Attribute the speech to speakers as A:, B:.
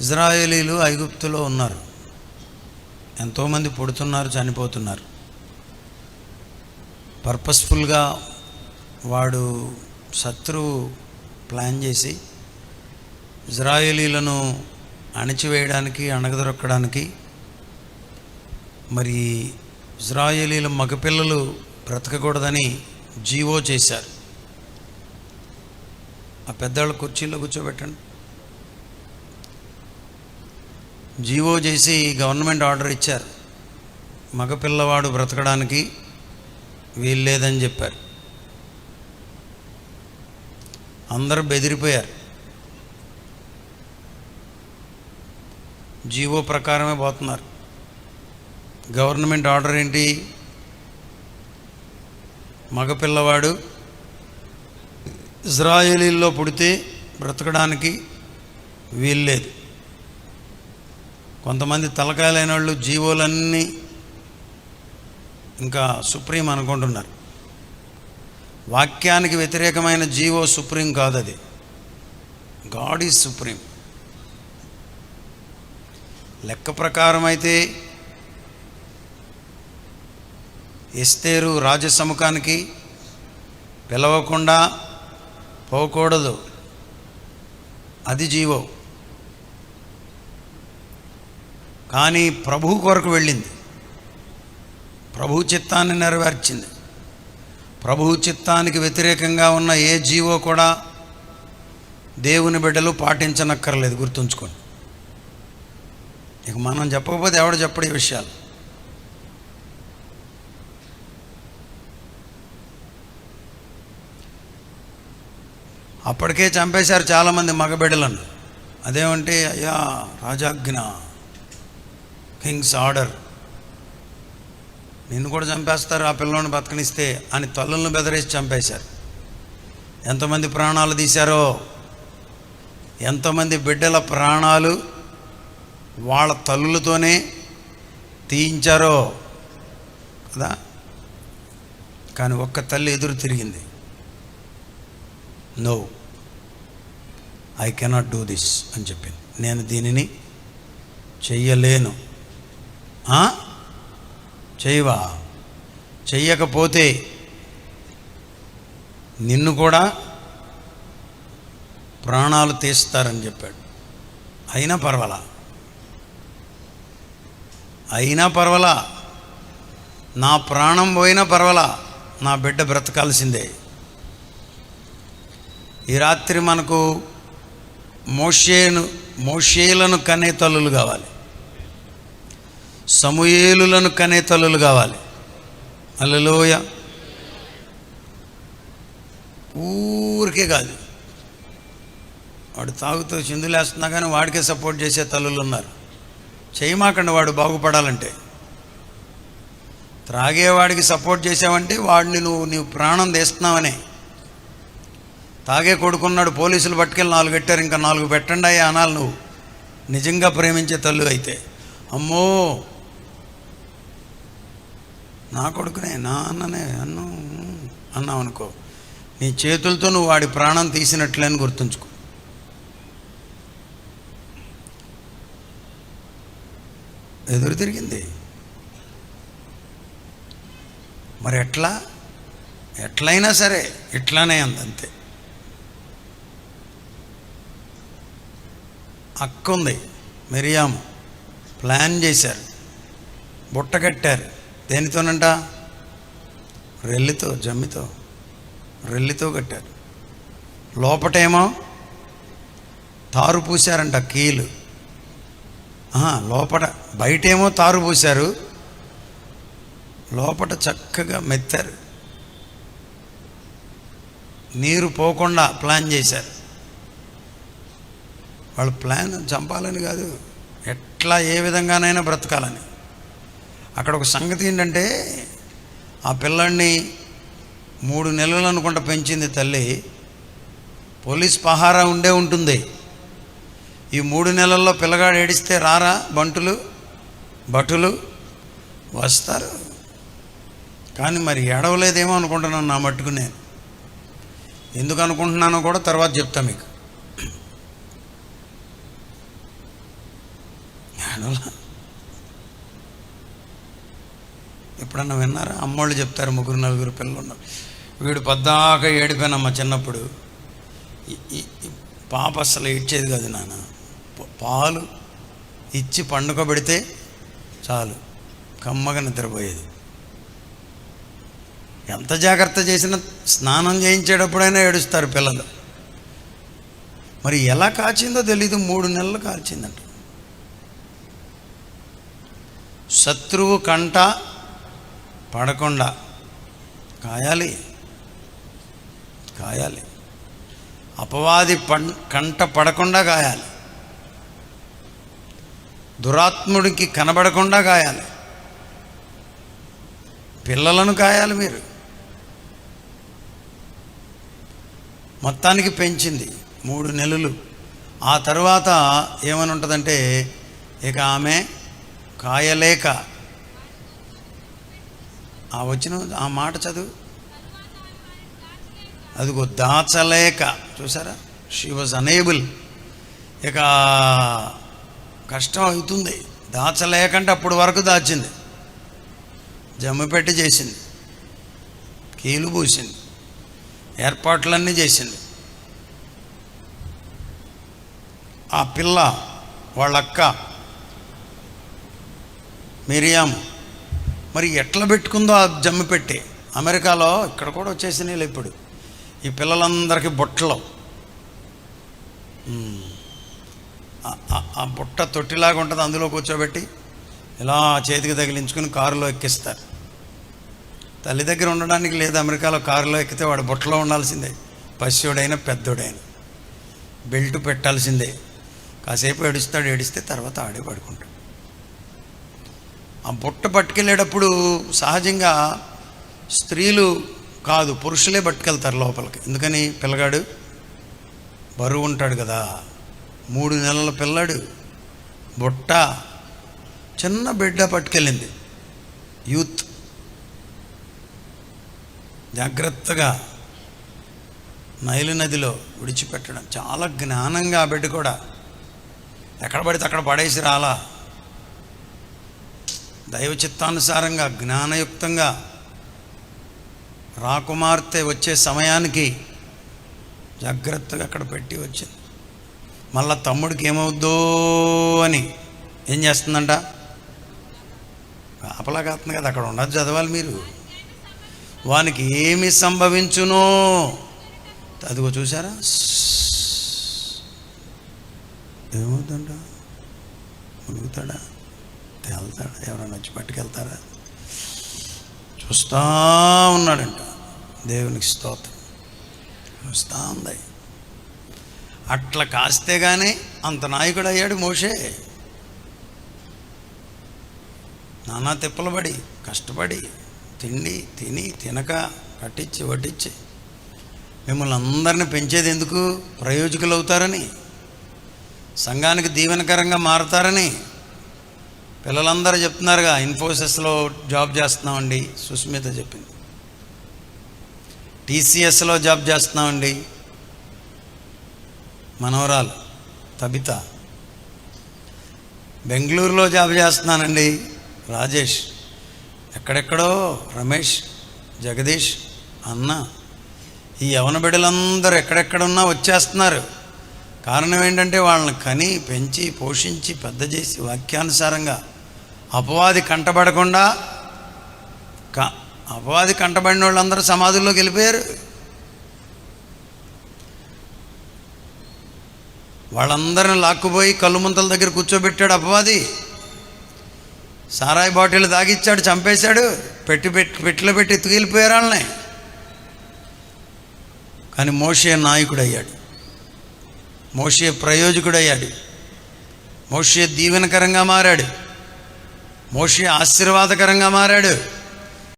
A: ఇజ్రాయేలీలు ఐగుప్తులో ఉన్నారు. ఎంతోమంది పుడుతున్నారు చనిపోతున్నారు. పర్పస్ఫుల్గా వాడు శత్రువు ప్లాన్ చేసి ఇజ్రాయేలీలను అణిచివేయడానికి అణగదొరక్కడానికి మరి ఇజ్రాయేలీల మగపిల్లలు బ్రతకకూడదని జీవో చేశారు. ఆ పెద్దవాళ్ళ కుర్చీలో కూర్చోబెట్టండి. జీవో చేసి గవర్నమెంట్ ఆర్డర్ ఇచ్చారు. మగపిల్లవాడు బ్రతకడానికి వీల్లేదని చెప్పారు. అందరూ బెదిరిపోయారు. జీవో ప్రకారమే పోతున్నారు. గవర్నమెంట్ ఆర్డర్ ఏంటి? మగపిల్లవాడు ఇజ్రాయేలీల్లో పుడితే బ్రతకడానికి వీల్లేదు. కొంతమంది తలకాయలైన వాళ్ళు జీవోలన్నీ ఇంకా సుప్రీం అనుకుంటున్నారు. వాక్యానికి వ్యతిరేకమైన జీవో సుప్రీం కాదు అది గాడ్ ఈజ్ సుప్రీం. లెక్క ప్రకారం అయితే ఎస్తేరు రాజసముఖానికి పిలవకుండా పోకూడదు. అది జీవో. కానీ ప్రభు కొరకు వెళ్ళింది. ప్రభు చిత్తాన్ని నెరవేర్చింది. ప్రభు చిత్తానికి వ్యతిరేకంగా ఉన్న ఏ జీవో కూడా దేవుని బిడ్డలు పాటించనక్కర్లేదు గుర్తుంచుకోండి. ఇక మనం చెప్పకపోతే ఎవడు చెప్పడు ఈ విషయాలు. అప్పటికే చంపేశారు చాలామంది మగబిడ్డలను. అదేమంటే అయ్యా రాజాజ్ఞ. King's order. నిన్ను కూడా చంపేస్తారు ఆ పిల్లోని బతకనిస్తే అని తల్లులను బెదిరేసి చంపేశారు. ఎంతమంది ప్రాణాలు తీశారో ఎంతమంది బిడ్డల ప్రాణాలు వాళ్ళ తల్లులతోనే తీయించారో కదా. కానీ ఒక్క తల్లి ఎదురు తిరిగింది. No I cannot do this అని చెప్పింది. నేను దీనిని చెయ్యలేను. చేయవా? చెయ్యకపోతే నిన్ను కూడా ప్రాణాలు తీస్తారని చెప్పాడు. అయినా పర్వాలా? అయినా పర్వాలా? నా ప్రాణం పోయినా పర్వాలా? నా బిడ్డ బ్రతకాల్సిందే. ఈ రాత్రి మనకు మోషేను మోషేలను కనే తల్లులు కావాలి. సమూయేలులను కనే తల్లులు కావాలి. అల్లలోయ ఊరికే కాదు. వాడు తాగుతూ చిందులేస్తున్నా కానీ వాడికే సపోర్ట్ చేసే తల్లులు ఉన్నారు. చేయమాకండి వాడు బాగుపడాలంటే. త్రాగేవాడికి సపోర్ట్ చేసావంటే వాడిని నువ్వు నీవు ప్రాణం తీస్తున్నావనే. తాగే కొడుకున్నాడు పోలీసులు పట్టుకెళ్ళి నాలుగు పెట్టారు ఇంకా నాలుగు పెట్టండి అయ్యా అనాలి నువ్వు. నిజంగా ప్రేమించే తల్లు అయితే. అమ్మో! నా కొడుకునే నా అన్ననే అన్ను అన్నావు అనుకో నీ చేతులతో నువ్వు వాడి ప్రాణం తీసినట్లే అని గుర్తుంచుకో. ఎదురు తిరిగింది. మరి ఎట్లా? ఎట్లయినా సరే ఇట్లానే అందంతే. అక్క ఉంది మిరియాము ప్లాన్ చేశారు. బుట్ట కట్టారు. దేనితోనంట? రెల్లితో జమ్మితో. రెల్లితో కట్టారు. లోపటేమో తారు పూశారంట కీలు. ఆహా, లోపట బయటేమో తారు పూశారు. లోపట చక్కగా మెత్తారు. నీరు పోకుండా ప్లాన్ చేశారు. వాళ్ళ ప్లాన్ చంపాలని కాదు. ఎట్లా ఏ విధంగానైనా బ్రతకాలని. అక్కడ ఒక సంగతి ఏంటంటే ఆ పిల్లాడిని మూడు నెలలు అనుకుంటా పెంచింది తల్లి. పోలీస్ పహారా ఉండే ఉంటుంది. ఈ మూడు నెలల్లో పిల్లగాడు ఏడిస్తే రారా? బంటులు? భటులు? వస్తారు. కానీ మరి ఏడవలేదేమో అనుకుంటున్నాను నా మట్టుకు నేను. ఎందుకు అనుకుంటున్నానో కూడా తర్వాత చెప్తా మీకు. ఏడవలా? ఎప్పుడన్నా విన్నారా? అమ్మోళ్ళు చెప్తారు ముగ్గురు నలుగురు పిల్లలు ఉన్నారు వీడు పద్దాక ఏడిపోయినమ్మ చిన్నప్పుడు. పాప అసలు ఏడ్చేది కాదు నాన్న. పాలు ఇచ్చి పండుకోబెడితే చాలు. కమ్మగా నిద్రపోయేది. ఎంత జాగ్రత్త చేసినా స్నానం చేయించేటప్పుడైనా ఏడుస్తారు పిల్లలు. మరి ఎలా కాచిందో తెలీదు మూడు నెలలు కాల్చిందంట. శత్రువు కంట పడకుండా. కాయాలి. కాయాలి. అపవాది పం కంట పడకుండా కాయాలి. దురాత్ముడికి కనబడకుండా కాయాలి. పిల్లలను కాయాలి మీరు. మొత్తానికి పెంచింది మూడు నెలలు. ఆ తర్వాత ఏమని ఉంటుందంటే ఇక ఆమె కాయలేక ఆ వచ్చిన ఆ మాట చదువు. అదిగో దాచలేక చూసారా? షీ వాజ్ అనేబుల్ ఇక కష్టం అవుతుంది. దాచలేకంటే అప్పుడు వరకు దాచింది. జమ్ము పెట్టి చేసింది. కీలు పూసింది. ఏర్పాట్లన్నీ చేసింది. ఆ పిల్ల వాళ్ళక్క మిరియాము మరి ఎట్లా పెట్టుకుందో ఆ జమ్ము పెట్టి. అమెరికాలో ఇక్కడ కూడా వచ్చేసినాయి ఇప్పుడు. ఈ పిల్లలందరికీ బుట్టలు. ఆ- బుట్ట తొట్టిలాగా ఉంటుంది అందులో కూర్చోబెట్టి ఇలా చేతికి తగిలించుకుని కారులో ఎక్కిస్తారు. తల్లి దగ్గర ఉండడానికి లేదు అమెరికాలో కారులో ఎక్కితే వాడు బుట్టలో ఉండాల్సిందే. పశ్యుడైనా పెద్దోడైనా. బెల్ట్ పెట్టాల్సిందే. కాసేపు ఏడుస్తాడు ఏడిస్తే తర్వాత ఆడే పడుకుంటాడు. ఆ బుట్ట పట్టుకెళ్ళేటప్పుడు సహజంగా స్త్రీలు కాదు పురుషులే పట్టుకెళ్తారు లోపలికి. ఎందుకని? పిల్లగాడు బరువు ఉంటాడు కదా. మూడు నెలల పిల్లాడు బుట్ట చిన్న బిడ్డ పట్టుకెళ్ళింది. యూత్. జాగ్రత్తగా నైలు నదిలో విడిచిపెట్టడం. చాలా జ్ఞానంగా ఆ బిడ్డ కూడా. ఎక్కడ పడితే అక్కడ పడేసి రాలా. దైవ చిత్తానుసారంగా జ్ఞానయుక్తంగా రాకుమార్తె వచ్చే సమయానికి జాగ్రత్తగా అక్కడ పెట్టి వచ్చింది. మళ్ళా తమ్ముడికి ఏమవుద్దో అని ఏం చేస్తుందంట? కాపలా కదా అక్కడ ఉండదు చదవాలి మీరు. వానికి ఏమి సంభవించునో అదిగో చూసారా ఏమవుతుందంట? మునుగుతాడా? వెళ్తాడు. ఎవరైనా వచ్చి పట్టుకెళ్తారా? చూస్తా ఉన్నాడంట. దేవునికి స్తోత్రం. చూస్తా ఉంది. అట్లా కాస్తే కానీ అంత నాయకుడు అయ్యాడు మోషే. నానా తిప్పలబడి కష్టపడి తిండి తిని తినక కట్టించి వడ్డించి మిమ్మల్ని అందరిని పెంచేది ఎందుకు? ప్రయోజకులు అవుతారని సంఘానికి దీవెనకరంగా మారతారని పిల్లలందరూ చెప్తున్నారుగా ఇన్ఫోసిస్లో జాబ్ చేస్తున్నామండి సుస్మిత చెప్పింది. టీసీఎస్లో జాబ్ చేస్తున్నామండి మనవరాలు తబిత. బెంగళూరులో జాబ్ చేస్తున్నానండి రాజేష్. ఎక్కడెక్కడో రమేష్ జగదీష్ అన్న. ఈ యవన బిడ్డలందరూ ఎక్కడెక్కడున్నా వచ్చేస్తున్నారు. కారణం ఏంటంటే వాళ్ళని కని పెంచి పోషించి పెద్ద చేసి వాక్యానుసారంగా అపవాది కంటపడకుండా క అపవాది కంటబడిన వాళ్ళందరూ సమాధుల్లోకి వెళ్ళిపోయారు. వాళ్ళందరిని లాక్కుపోయి కళ్ళు ముంతల దగ్గర కూర్చోబెట్టాడు అపవాది. సారాయి బాటిల్ తాగిచ్చాడు చంపేశాడు పెట్టి పెట్టి పెట్టిలో పెట్టి ఎత్తుకెళ్ళిపోయారు వాళ్ళని. కానీ మోషే నాయకుడయ్యాడు. మోషే ప్రయోజకుడయ్యాడు. మోషే దీవెనకరంగా మారాడు. మోషే ఆశీర్వాదకరంగా మారాడు.